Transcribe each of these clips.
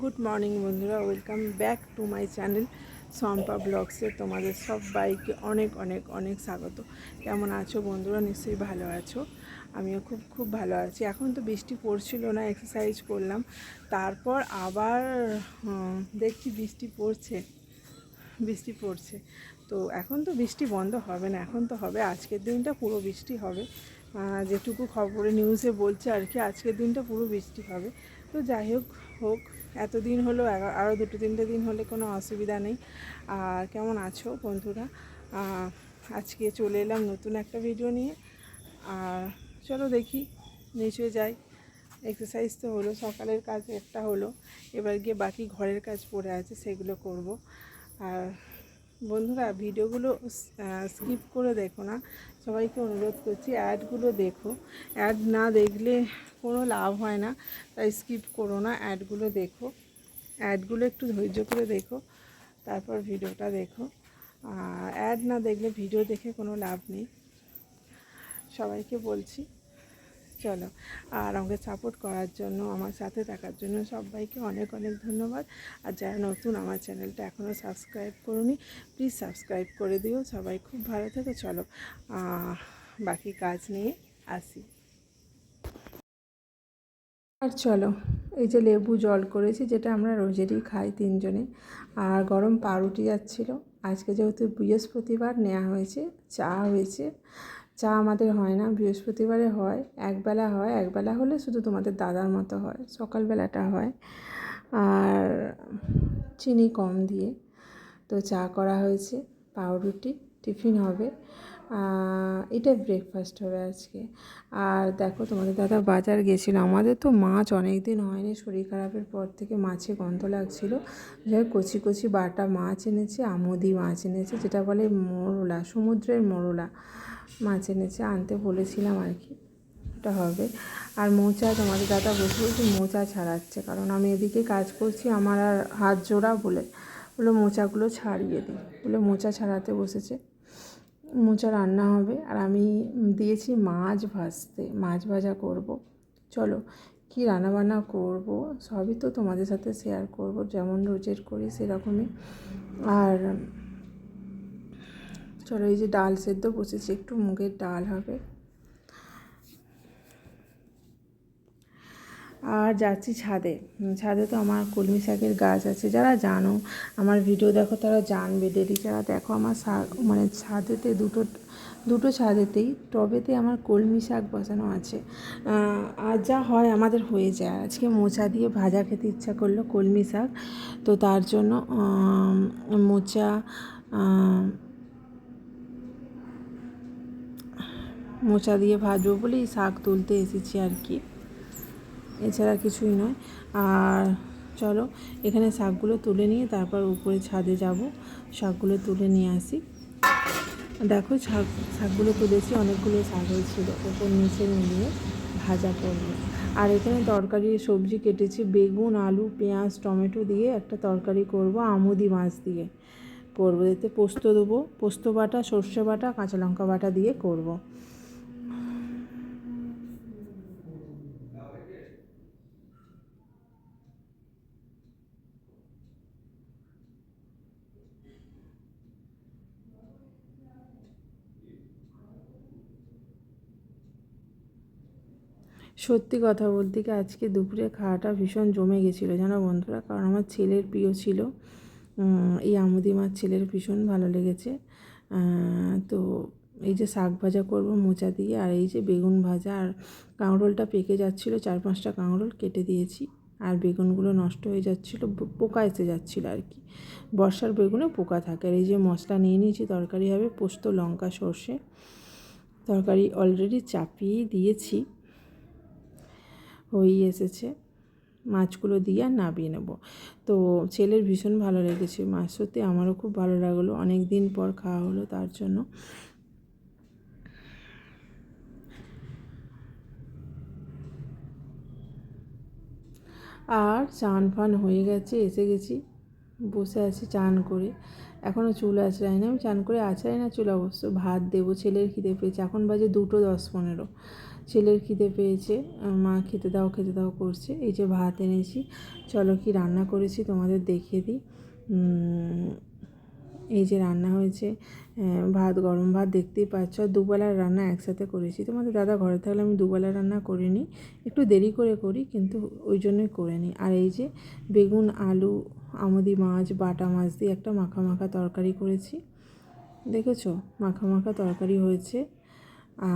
Good morning বন্ধুরা। Welcome back to my channel Sampa ব্লগসে তোমাদের সব বাইকে অনেক অনেক অনেক স্বাগত। কেমন আছো বন্ধুরা? নিশ্চয়ই ভালো আছো। আমিও খুব খুব ভালো আছি। এখন তো বৃষ্টি পড়ছিল না এক্সারসাইজ করলাম। তারপর আবার দেখছি বৃষ্টি পড়ছে বৃষ্টি পড়ছে। তো এখন তো বৃষ্টি বন্ধ হবে না, এখন তো হবে। আজকের দিনটা পুরো বৃষ্টি হবে। যেটুকু খবরে নিউজে বলছে আর কি, আজকের দিনটা পুরো বৃষ্টি হবে। তো যাই হোক হোক, এতদিন হলো আরও দুটো তিনটে দিন হলে কোনো অসুবিধা নেই। আর কেমন আছো বন্ধুরা? আজকে চলে এলাম নতুন একটা ভিডিও নিয়ে। আর চলো দেখি, নিচে যাই। এক্সারসাইজ তো হলো, সকালের কাজ একটা হলো। এবার গিয়ে বাকি ঘরের কাজ পড়ে আছে, সেগুলো করব। আর বন্ধুরা, ভিডিওগুলো স্কিপ করে দেখো না। সবাইকে অনুরোধ করছি অ্যাডগুলো দেখো। অ্যাড না দেখলে কোনো লাভ হয় না, তাই স্কিপ করো না। অ্যাডগুলো দেখো। অ্যাডগুলো একটু ধৈর্য করে দেখো, তারপর ভিডিওটা দেখো। অ্যাড না দেখলে ভিডিও দেখে কোনো লাভ নেই। সবাইকে বলছি। চলো। আর আমাকে সাপোর্ট করার জন্য, আমার সাথে থাকার জন্য সবাইকে অনেক অনেক ধন্যবাদ। আর যারা নতুন আমার চ্যানেলটা এখনও সাবস্ক্রাইব করুনি প্লিজ সাবস্ক্রাইব করে দিও। সবাই খুব ভালো থেকে। চলো বাকি কাজ নিয়ে আসি। আর চলো, এই যে লেবু জল করেছি, যেটা আমরা রোজেরই খাই তিনজনে। আর গরম পাউরুটি যাচ্ছিল। আজকে যেহেতু বৃহস্পতিবার নেওয়া হয়েছে, চা হয়েছে। চা আমাদের হয় না, বৃহস্পতিবারে হয়, একবেলা হয়, একবেলা হলে শুধু তোমাদের দাদার মতো হয়, সকালবেলাটা হয়। আর চিনি কম দিয়ে তো চা করা হয়েছে, পাউরুটি, টিফিন হবে। এটা ব্রেকফাস্ট হবে আজকে। আর দেখো তোমাদের দাদা বাজার গেছিল, আমাদের তো মাছ অনেক দিন হয়নি, শরীর খারাপের পর থেকে মাছে গন্ধ লাগছিল। যাই কচি কচি বাটা মাছ এনেছে, আমুদি মাছ এনেছে, যেটা বলে মোরলা, সমুদ্রের মোরলা। মাছ এনেছে আনতে বলেছিলাম আর কি, ওটা হবে। আর মোচা তোমাদের দাদা বসে বসে মোচা ছাড়াচ্ছে, কারণ আমি এদিকে কাজ করছি, আমার আর হাত জোড়া বলে। বলে মোচাগুলো ছাড়িয়ে দিই বলে মোচা ছাড়াতে বসেছে। মোচা রান্না হবে। আর আমি দিয়েছি মাছ ভাজতে, মাছ ভাজা করব। চলো, কি রান্নাবান্না করব? সবই তো তোমাদের সাথে শেয়ার করব, যেমন রোজের করি সেরকমই। আর চলো এই যে ডাল সেদ্ধ বসেছি, একটু মুগের ডাল হবে। আর যাচ্ছি ছাদে। ছাদে তো আমার কলমি শাকের গাছ আছে, যারা জানো, আমার ভিডিও দেখো, তারা জানবে। ডেলি যারা দেখো, আমার শাক মানে ছাদেতে দুটো দুটো ছাদেতেই, টবেতে আমার কলমি শাক বসানো আছে। আর যা হয় আমাদের হয়ে যায়। আজকে মোচা দিয়ে ভাজা খেতে ইচ্ছা করল কলমি শাক। তো তার জন্য মোচা মোচা দিয়ে ভাজবো বলেই শাক তুলতে এসেছি আর কি। এছাড়া কিছুই নয়। আর চলো, এখানে শাকগুলো তুলে নিয়ে তারপর উপরে ছাদে যাব। শাকগুলো তুলে নিয়ে আসি। দেখো, শাক, শাকগুলো তুলেছি, অনেকগুলো শাক হয়েছিল ওপর নিচে মিলিয়ে ভাজা করব। আর এখানে তরকারি, সবজি কেটেছি, বেগুন, আলু, পেঁয়াজ, টমেটো দিয়ে একটা তরকারি করব, আমুদি মাছ দিয়ে করব। এতে পোস্ত দেবো, পোস্ত বাটা, সর্ষে বাটা, কাঁচা লঙ্কা বাটা দিয়ে করব। সত্যি কথা বলতে কি আজকে দুপুরে খাওয়াটা ভীষণ জমে গেছিল, জানো বন্ধুরা? কারণ আমার ছেলের প্রিয় ছিল। এই আমুদি মাছ ছেলের ভীষণ ভালো লেগেছে। তো এই যে শাক ভাজা করব মোচা দিয়ে, আর এই যে বেগুন ভাজা, আর কাঁকরোলটা পেকে যাচ্ছিল, চার পাঁচটা কাঁকরোল কেটে দিয়েছি। আর বেগুনগুলো নষ্ট হয়ে যাচ্ছিল পোকা এসে যাচ্ছিল আর কি। বর্ষার বেগুনে পোকা থাকে। আর এই যে মশলা নিয়ে নিয়েছি, তরকারি হবে পোস্ত, লঙ্কা, সর্ষে। তরকারি অলরেডি চাপিয়ে দিয়েছি। হয়েই এসেছে। মাছগুলো দিয়ে আর নামিয়ে নেব। তো ছেলের ভীষণ ভালো লেগেছে। মাছ সত্যি আমারও খুব ভালো লাগল। অনেক দিন পর খাওয়া হলো তার জন্য। আর চান ফান হয়ে গেছে, এসে গেছি। বসে আছি চান করে। এখনও চুল আঁচড়াই না আমি চান করে আঁচড়াই না চুল, অবশ্য ভাত দেবো। ছেলের খিদে পেয়েছে। এখন বাজে দুটো দশ পনেরো। ছেলের খিদে পেয়েছে মা খেতে দাও খেতে দাও করছে। এই যে ভাত এনেছি, চলো কি রান্না করেছি তোমাদের দেখিয়ে দিই। এই যে রান্না হয়েছে ভাত, গরম ভাত দেখতেই পাচ্ছ। দুবেলার রান্না একসাথে করেছি। তোমাদের দাদা ঘরে থাকলে আমি দুবেলা রান্না করিনি একটু দেরি করে করি, কিন্তু ওই জন্যই করে নিই। আর এই যে বেগুন, আলু, আমুদি মাছ, বাটা মাছ দিয়ে একটা মাখা মাখা তরকারি করেছি। দেখেছ? মাখা মাখা তরকারি হয়েছে।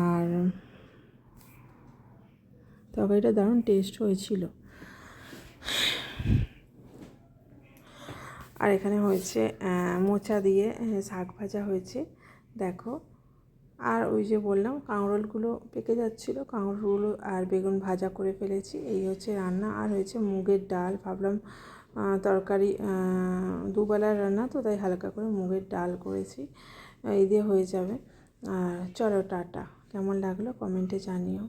আর তরকারিটা দারুণ টেস্ট হয়েছিল। আর এখানে হয়েছে মোচা দিয়ে শাক ভাজা হয়েছে। দেখো, আর ওই যে বললাম, কাঁকরোলগুলো পেকে যাচ্ছিল, কাঁকরোলগুলো আর বেগুন ভাজা করে ফেলেছি। এই হচ্ছে রান্না, আর হয়েছে মুগের ডাল। ভাবলাম তরকারি দুবেলার রান্না, তো তাই হালকা করে মুগের ডাল করেছি। এই দিয়ে হয়ে যাবে। আর চলো, টাটা। কেমন লাগল কমেন্টে জানিও।